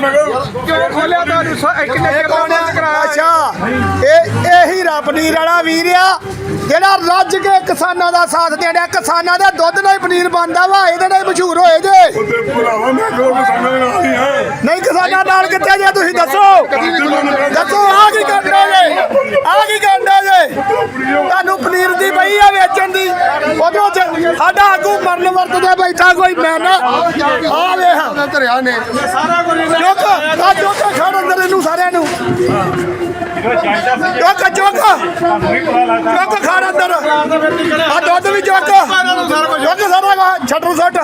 ਕਿਉਂ ਖੋਲਿਆ ਤੁਹਾਨੂੰ ਸ- ਇੱਕ ਨੇ ਕੌਣ ਬੰਦ? ਕਰਾਇਆ? ਅੱਛਾ ਇਹ ਇਹੀ ਰਪਨੀਰ ਵਾਲਾ ਵੀਰ ਆ ਜਿਹੜਾ ਰੱਜ ਕੇ ਕਿਸਾਨਾਂ ਦਾ ਸਾਥ ਦੇਣ ਡਿਆ ਕਿਸਾਨਾਂ ਦੇ ਦੁੱਧ ਨਾਲ ਹੀ ਪਨੀਰ ਬਣਦਾ ਵਾ ਇਹਦੇ ਨਾਲ ਹੀ ਮਸ਼ਹੂਰ ਹੋਏ ਜੇ। ਉਹਦੇ ਭਰਾਵਾ ਮੈਂ ਕਿਉਂ ਕਿਸਾਨਾਂ ਦੇ ਨਾਲ ਹੀ ਹਾਂ? ਨਹੀਂ ਕਿਸਾਨਾਂ ਨਾਲ ਕਿੱਥੇ ਜੇ ਤੁਸੀਂ ਦੱਸੋ। ਦੱਸੋ ਆ ਕੀ ਕਰਨਾ ਜੇ? ਆ ਕੀ ਕਰਨਾ ਜੇ? ਤੁਹਾਨੂੰ ਪਨੀਰ ਦੀ ਪਈ ਆ ਵੇਚਣ ਦੀ। ਉਧਰੋਂ ਚ ਸਾਡਾ ਆਗੂ ਮਰਨ ਵਰਤਦਾ ਬੈਠਾ ਕੋਈ ਮੈਂ ਨਾ ਆ ਧਰਿਆ ਨੇ। ਚੁੱਕ ਆ ਚੁੱਕ ਖੜ ਅੰਦਰ ਇਹਨੂੰ ਸਾਰਿਆਂ ਨੂੰ। ਚੁੱਕ ਚੁੱਕ ਆ ਦੁੱਧ ਵੀ ਚੁੱਕ ਚੁੱਕ ਸਾਰਾ ਕੁਝ, ਛੱਡੋ ਛੱਡ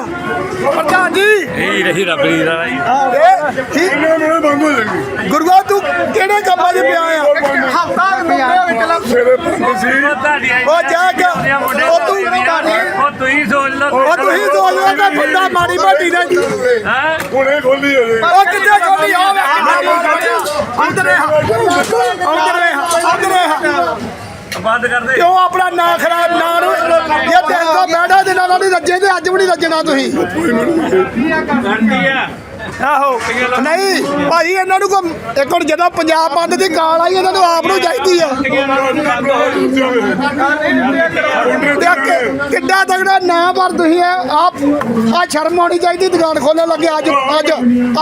ਪ੍ਰਧਾਨ ਜੀ। ਇਹ ਰਹੀ ਰੱਬੀ ਦਾ ਜੀ ਇਹ ਠੀਕ। ਨੂੰ ਮੰਗੋ ਲੱਗੀ ਗੁਰੂਆ ਤੂੰ ਕਿਹੜੇ ਕੰਮਾਂ 'ਚ ਪਿਆ ਆ? ਹਫਤਾ ਮੁੰਡੇ ਵਿੱਚ ਲੱਗ ਸਵੇਰੇ ਪੰਜ ਸੀ ਉਹ ਜਾ ਕੇ ਉਹ ਤੂੰ ਉਹ ਤੁਸੀਂ ਸੋਚ ਲਓ ਉਹ ਤੁਸੀਂ ਸੋਚਦੇ ਕਿ ਬੰਦਾ ਮਾੜੀ ਮੋਟੀ ਨੇ ਹੈ? ਹੁਣੇ ਖੋਲੀ ਹੋਵੇ ਉਹ ਕਿੱਥੇ ਚੋਲੀ ਆ? ਵੇ ਅੰਦਰੇ ਅੰਦਰੇ ਅੰਦਰੇ ਬੰਦ ਕਰ ਦੇ। ਕਿਉਂ ਆਪਣਾ ਨਾਂ ਖਰਾਬ ਨਾਂ ਨੂੰ ਇਹ ਦਿਨ ਤੋਂ ਬੈਠਾ ਦਿਨਾਂ ਨਾਲ ਨਹੀਂ ਰੱਜੇ ਤੇ ਅੱਜ ਵੀ ਨਹੀਂ ਰੱਜਣਾ ਤੁਸੀਂ। ਆਹੋ। ਨਹੀਂ ਭਾਈ ਇਹਨਾਂ ਨੂੰ ਕੋ ਇੱਕ ਹੁਣ ਜਦੋਂ ਪੰਜਾਬ ਬੰਦ ਦੀ ਕਾਲ ਆਈ ਇਹਨਾਂ ਨੂੰ ਆਪ ਨੂੰ ਚਾਹੀਦੀ ਆ ਨਾਂ ਪਰ ਤੁਸੀਂ ਆਪ ਆ ਸ਼ਰਮ ਆਉਣੀ ਚਾਹੀਦੀ ਦੁਕਾਨ ਖੋਲਣ ਲੱਗੇ ਅੱਜ ਅੱਜ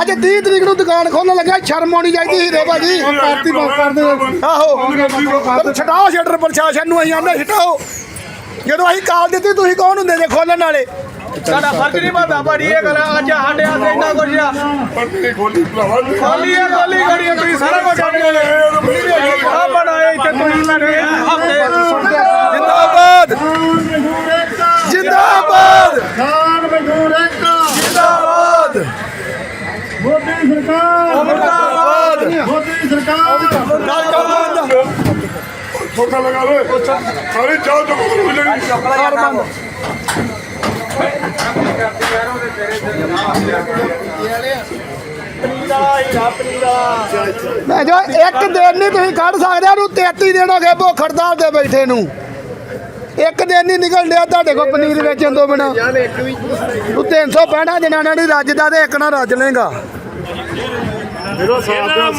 ਅੱਜ 30 ਤਰੀਕ ਨੂੰ ਦੁਕਾਨ ਖੋਲਣ ਲੱਗੇ ਸ਼ਰਮ ਆਉਣੀ ਚਾਹੀਦੀ ਹੀਰੇ ਭਾਜੀ ਪਾਰਟੀ ਬੰਦ ਕਰ ਦੇ ਆਹੋ ਛਡਾਓ ਸ਼ਟਰ ਪ੍ਰਸ਼ਾਸਨ ਨੂੰ ਅਸੀਂ ਆਂਦੇ ਛਡਾਓ। ਜਦੋਂ ਅਸੀਂ ਕਾਲ ਦਿੱਤੀ ਤੁਸੀਂ ਕੌਣ ਹੁੰਦੇ ਜੇ ਖੋਲਣ ਵਾਲੇ? ਸਾਡਾ ਫਰਜ਼ ਨਹੀਂ ਬਣਦਾ ਬੜੀ ਇਹ ਗੱਲ ਆ, ਅੱਜ ਸਾਡੇ ਹੱਥ ਇੰਨਾ ਕੁਝ ਆ। ਪੱਟੀ ਖੋਲੀ ਭਰਾਵਾ ਖੋਲੀ ਹੈ ਖੋਲੀ ਗੜੀ ਹੈ, ਤੁਸੀਂ ਸਾਰਾ ਕੁਝ ਜਾਣਦੇ ਨੇ ਆ ਬਣਾਏ ਇੱਥੇ ਤੁਸੀਂ ਹਫ਼ਤੇ ਜਿੰਦਾਬਾਦ ਜਿੰਦਾਬਾਦ ਖਾਨ ਮਜ਼ਦੂਰ ਇੱਕ ਜਿੰਦਾਬਾਦ ਮੋਦੀ ਸਰਕਾਰ ਮੁਰਦਾਬਾਦ ਮੋਦੀ ਸਰਕਾਰ ਗੱਲ ਕਰ ਬੰਦ ਛੋਟਾ ਲਗਾ ਲੋ ਸਾਰੀ ਚਾਹ ਚੁੱਕ ਹੋ ਜਾਣੀ ਕਰ ਬੰਦ। ਮੈਂ ਜੋ ਇੱਕ ਦਿਨ ਨਹੀਂ ਤੁਸੀਂ ਕੱਢ ਸਕਦੇ ਉਹਨੂੰ 33 ਦਿਨ ਹੋ ਗਏ ਭੁੱਖ ਹੜਤਾਲ ਤੇ ਬੈਠੇ ਨੂੰ। ਇੱਕ ਦਿਨ ਨਹੀਂ ਨਿਕਲ ਲਿਆ ਤੁਹਾਡੇ ਕੋਲ ਪਨੀਰ ਵੇਚਣ ਤੋਂ ਬਿਨਾ। ਤੂੰ 365 ਦਿਨਾਂ ਨਾਲ ਰੱਜਦਾ ਤੇ ਇੱਕ ਨਾ ਰੱਜ ਲੇਗਾ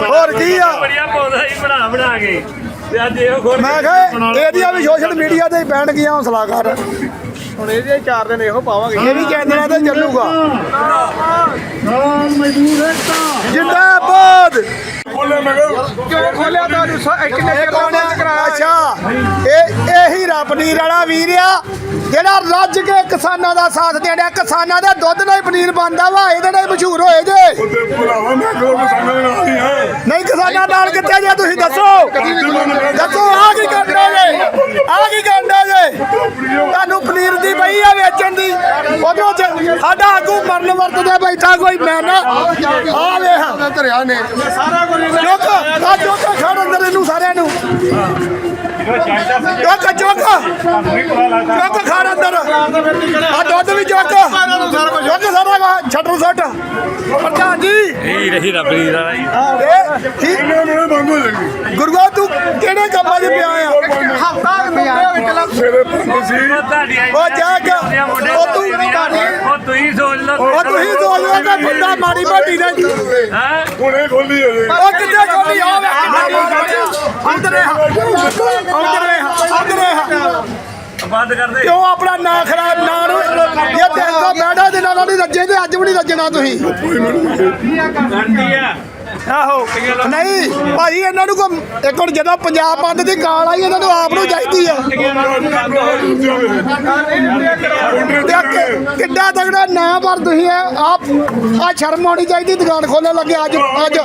ਹੋਰ ਕੀ ਆ? ਬੜੀਆ ਪੌਦਾ ਹੀ ਬਣਾ ਬਣਾ ਕੇ। ਤੇ ਅੱਜ ਇਹੋ ਖੋਲ ਮੈਂ ਕਿਹਾ ਇਹਦੀਆਂ ਵੀ ਸੋਸ਼ਲ ਮੀਡੀਆ ਤੇ ਪੈਣ ਗਿਆ ਹੌਸਲਾ ਕਰ ਹੁਣ ਇਹਦੇ ਚਾਰ ਦਿਨ ਇਹੋ ਪਾਵਾਂਗੇ। ਇਹ ਵੀ ਚੈਨਲਾਂ ਤੇ ਚੱਲੂਗਾ। ਮਜ਼ਦੂਰ ਜਿੰਦਾਬਾਦ! ਬੋਲੇ ਮੈਂ ਕਿਹਾ। ਕਿਉਂ ਖੋਲਿਆ ਤੁਹਾਨੂੰ ਇੱਕ ਨੇ ਇਹੀ ਰਪਨੀਰ ਵਾਲਾ ਵੀਰ ਆ ਜਿਹੜਾ ਰੱਜ ਕੇ ਕਿਸਾਨਾਂ ਦਾ ਸਾਥ ਦੇਣ ਕਿਸਾਨਾਂ ਦੇ ਦੁੱਧ ਨਾਲ ਹੀ ਪਨੀਰ ਬਣਦਾ ਵਾ ਇਹਦੇ ਨਾਲ ਹੀ ਮਸ਼ਹੂਰ ਹੋਏ ਜੇ। ਉਹਦੇ ਭਰਾਵਾ ਮੈਂ ਕਿਉਂ ਕਿਸਾਨਾਂ ਦੇ ਨਾਲ ਹੀ ਹਾਂ ਨਹੀਂ ਕਿਸਾਨਾਂ ਨਾਲ ਕਿੱਥੇ ਜੇ ਤੁਸੀਂ ਦੱਸੋ? ਦੱਸੋ ਆ ਕੀ ਕਰਨਾ ਜੇ? ਆ ਕੀ ਕਰਨਾ ਜੇ? ਤੁਹਾਨੂੰ ਪਨੀਰ ਦੀ ਪਈ ਆ ਵੇਚਣ ਦੀ। ਉਧਰੋਂ ਚ ਸਾਡਾ ਆਗੂ ਮਰਨ ਵਰਤਦਾ ਬੈਠਾ ਕੋਈ ਮੈਂ ਨਾ ਆ ਵੇਖ। ਧਰਿਆ ਨੇ ਸਾਰਾ ਕੁਝ ਚੁੱਕ ਆ ਚੁੱਕ ਖੜ ਅੰਦਰ ਇਹਨੂੰ ਸਾਰਿਆਂ ਨੂੰ। ਚੁੱਕ ਖੜ ਅੰਦਰ। ਆ ਦੁੱਧ ਵੀ ਚੁੱਕ। ਚੁੱਕ ਸਾਰਾ ਕੁਝ, ਛੱਡੋ ਛੱਡ ਪ੍ਰਧਾਨ ਜੀ ਇਹ ਰਹੀ ਰੱਬੀ ਦਾ ਜੀ। ਇਹ ਠੀਕ ਇਹਨਾਂ ਨੂੰ ਮੰਗੋ ਲੱਗੀ ਗੁਰੂਆ ਤੂੰ ਕਿਹੜੇ ਕੰਮਾਂ 'ਚ ਪਿਆ ਆ? ਹਫਤਾ ਉਹ ਜਾ ਕੇ ਉਹ ਤੂੰ ਉਹ ਤੁਸੀਂ ਸੋਚ ਲਓ ਉਹ ਤੁਸੀਂ ਸੋਚਦੇ ਕਿ ਬੰਦਾ ਮਾੜੀ ਮੋਟੀ ਨੇ ਹੈ? ਹੁਣੇ ਖੋਲੀ? ਹੋਵੇ ਉਹ ਕਿੱਥੇ ਚੋਲੀ ਆ। ਵੇ ਅੰਦਰੇ ਅੰਦਰੇ ਬੰਦ ਕਰ ਦੇ। ਕਿਉਂ ਆਪਣਾ ਨਾਂ ਖਰਾਬ ਨਾਂ ਨੂੰ ਇਹ ਦਿਨ ਤੋਂ ਬੈਠਾ ਦਿਨਾਂ ਨਾਲ ਨਹੀਂ ਰੱਜੇ ਤੇ ਅੱਜ ਵੀ ਨਹੀਂ ਰੱਜਣਾ ਤੁਸੀਂ। ਆਹੋ। ਨਹੀਂ ਭਾਈ ਇਹਨਾਂ ਨੂੰ ਕੋ ਇੱਕ ਹੁਣ ਜਦੋਂ ਪੰਜਾਬ ਬੰਦ ਦੀ ਕਾਲ ਆਈ ਇਹਨਾਂ ਨੂੰ ਆਪ ਨੂੰ ਚਾਹੀਦੀ ਆ। ਕਿੱਡਾ ਤਗੜਾ ਨਾਂ ਪਰ ਤੁਸੀਂ ਆਪ ਆ ਸ਼ਰਮ ਆਉਣੀ ਚਾਹੀਦੀ ਦੁਕਾਨ ਖੋਲਣ ਲੱਗੇ ਅੱਜ ਅੱਜ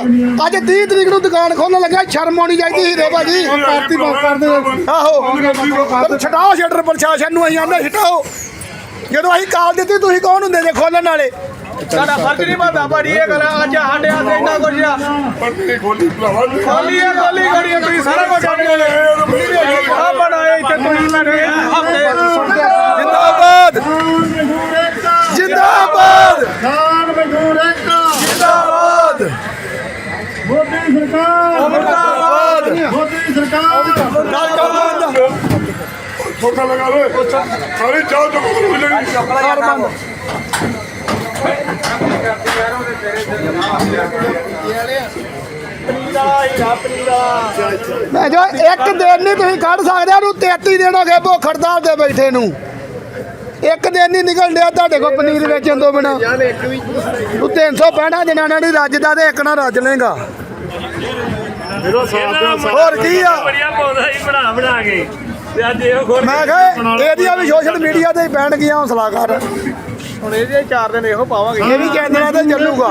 ਅੱਜ 30 ਤਰੀਕ ਨੂੰ ਦੁਕਾਨ ਖੋਲਣ ਲੱਗੇ ਸ਼ਰਮ ਆਉਣੀ ਚਾਹੀਦੀ ਹੀਰੇ ਭਾਜੀ ਪਾਰਟੀ ਬੰਦ ਕਰ ਦੇ। ਆਹੋ। ਛਡਾਓ ਸ਼ਟਰ ਪ੍ਰਸ਼ਾਸਨ ਨੂੰ ਅਸੀਂ ਆਂਦੇ ਛਡਾਓ। ਜਦੋਂ ਅਸੀਂ ਕਾਲ ਦਿੱਤੀ ਤੁਸੀਂ ਕੌਣ ਹੁੰਦੇ ਜੇ ਖੋਲਣ ਵਾਲੇ? ਸਾਡਾ ਫਰਜ਼ ਨਹੀਂ ਬਣਦਾ ਬੜੀ ਇਹ ਗੱਲ ਅੱਜ ਸਾਡੇ ਹੱਥ ਇੰਨਾ ਕੁਝ ਆ। ਪੱਟੀ ਖੋਲੀ ਭਰਾਵਾ। ਖੋਲੀ ਹੈ ਖੋਲੀ ਗੜੀ ਹੈ, ਤੁਸੀਂ ਸਾਰਾ ਕੁਝ ਜਾਣਦੇ ਨੇ ਆ ਬਣਾਏ ਇੱਥੇ ਤੁਸੀਂ ਮੇਰੇ ਹਫ਼ਤੇ ਜਿੰਦਾਬਾਦ। ਜਿੰਦਾਬਾਦ। ਖਾਨ ਮਜ਼ਦੂਰ ਇੱਕ ਜਿੰਦਾਬਾਦ। ਮੋਦੀ ਸਰਕਾਰ ਮੁਰਦਾਬਾਦ। ਮੋਦੀ ਸਰਕਾਰ ਗੱਲ ਕਰ ਬੰਦ ਛੋਟਾ ਲਗਾ ਲੋ ਸਾਰੀ ਚਾਹ ਚੁੱਕ ਹੋ ਜਾਣੀ ਕਰ ਬੰਦ। ਮੈਂ ਜੋ ਇੱਕ ਦਿਨ ਨਹੀਂ ਤੁਸੀਂ ਕੱਢ ਸਕਦੇ ਉਹਨੂੰ 33 ਦਿਨ ਹੋ ਗਏ ਭੁੱਖ ਹੜਤਾਲ ਤੇ ਬੈਠੇ ਨੂੰ। ਇੱਕ ਦਿਨ ਨਹੀਂ ਨਿਕਲ ਡਿਆ ਤੁਹਾਡੇ ਕੋਲ ਪਨੀਰ ਵੇਚਣ ਤੋਂ ਬਿਨਾ। ਤੂੰ 365 ਜਨਾਨਾਂ ਦੀ ਰੱਜਦਾ ਤੇ ਇੱਕ ਨਾ ਰੱਜ ਲੇਗਾ ਹੋਰ ਕੀ ਆ? ਬੜੀਆ ਪੌਦਾ ਹੀ ਬਣਾ ਬਣਾ ਕੇ ਮੈਂ ਕਿਹਾ, ਇਹਦੀਆਂ ਵੀ ਸੋਸ਼ਲ ਮੀਡੀਆ ਤੇ ਹੀ ਪੈਣ ਗਿਆ ਹੌਸਲਾ ਕਰ। ਹੁਣ ਇਹਦੇ ਚਾਰ ਦਿਨ ਇਹੋ ਪਾਵਾਂਗੇ। ਇਹ ਵੀ ਚੈਨਲਾਂ ਤੇ ਚੱਲੂਗਾ।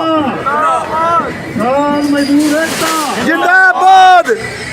ਜਿੰਦਾਬਾਦ।